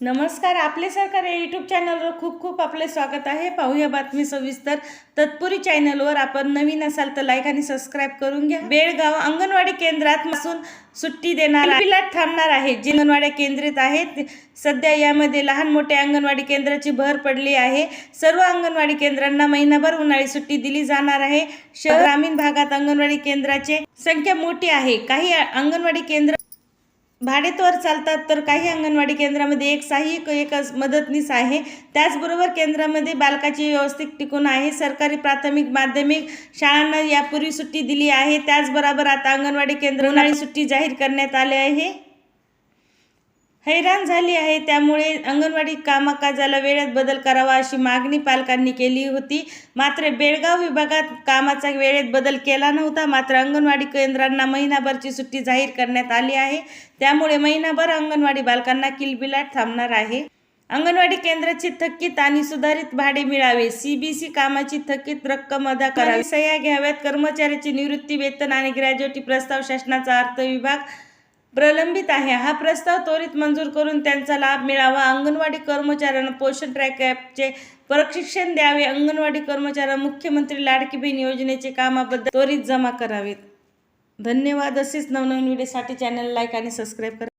नमस्कार आपले सरकार या यूट्यूब चॅनलवर खूप खूप आपले स्वागत आहे. पाहूया बातमी सविस्तर. तत्पुरी चॅनलवर आपण नवीन असाल तर लाईक आणि सबस्क्राईब करून घ्या. बेळगाव अंगणवाडी केंद्रात पासून सुट्टी देणार थांबणार आहे. जे अंगणवाड्या केंद्रित आहेत सध्या यामध्ये लहान मोठ्या अंगणवाडी केंद्राची भर पडली आहे. सर्व अंगणवाडी केंद्रांना महिनाभर उन्हाळी सुट्टी दिली जाणार आहे. शहर ग्रामीण भागात अंगणवाडी केंद्राची संख्या मोठी आहे. काही अंगणवाडी केंद्र भाडेतवर चालतात तर काही अंगणवाडी केंद्रामध्ये एक सहाय्यक एक मदतनीस आहे. त्याचबरोबर केंद्रामध्ये बालकाची व्यवस्थित टिकून आहे. सरकारी प्राथमिक माध्यमिक शाळांना यापूर्वी सुट्टी दिली आहे. त्याचबरोबर आता अंगणवाडी केंद्र उन्हाळी सुट्टी जाहीर करण्यात आली आहे. हैराण झाली आहे. त्यामुळे अंगणवाडी कामकाजाला वेळेत बदल करावा अशी मागणी पालकांनी केली होती. मात्र बेळगाव विभागात कामाचा वेळेत बदल केला नव्हता. मात्र अंगणवाडी केंद्रांना महिनाभरची सुट्टी जाहीर करण्यात आली आहे. त्यामुळे महिनाभर अंगणवाडी बालकांना किलबिलाट थांबणार आहे. अंगणवाडी केंद्राची थकीत आणि सुधारित भाडे मिळावे. सीबीसी कामाची थकीत रक्कम अदा करावी. सह्या घ्याव्यात. कर्मचाऱ्याची निवृत्ती वेतन आणि ग्रॅज्युएटी प्रस्ताव शासनाचा अर्थ विभाग प्रलंबित आहे. हा प्रस्ताव त्वरित मंजूर करून त्यांचा लाभ मिळावा. अंगणवाडी कर्मचाऱ्यांना पोषण ट्रॅक ॲपचे प्रशिक्षण द्यावे. अंगणवाडी कर्मचाऱ्यांना मुख्यमंत्री लाडकी बहीण योजनेचे कामाबद्दल त्वरित जमा करावेत. धन्यवाद. असेच नवनवीन व्हिडिओसाठी चॅनल लाईक आणि सबस्क्राईब करा.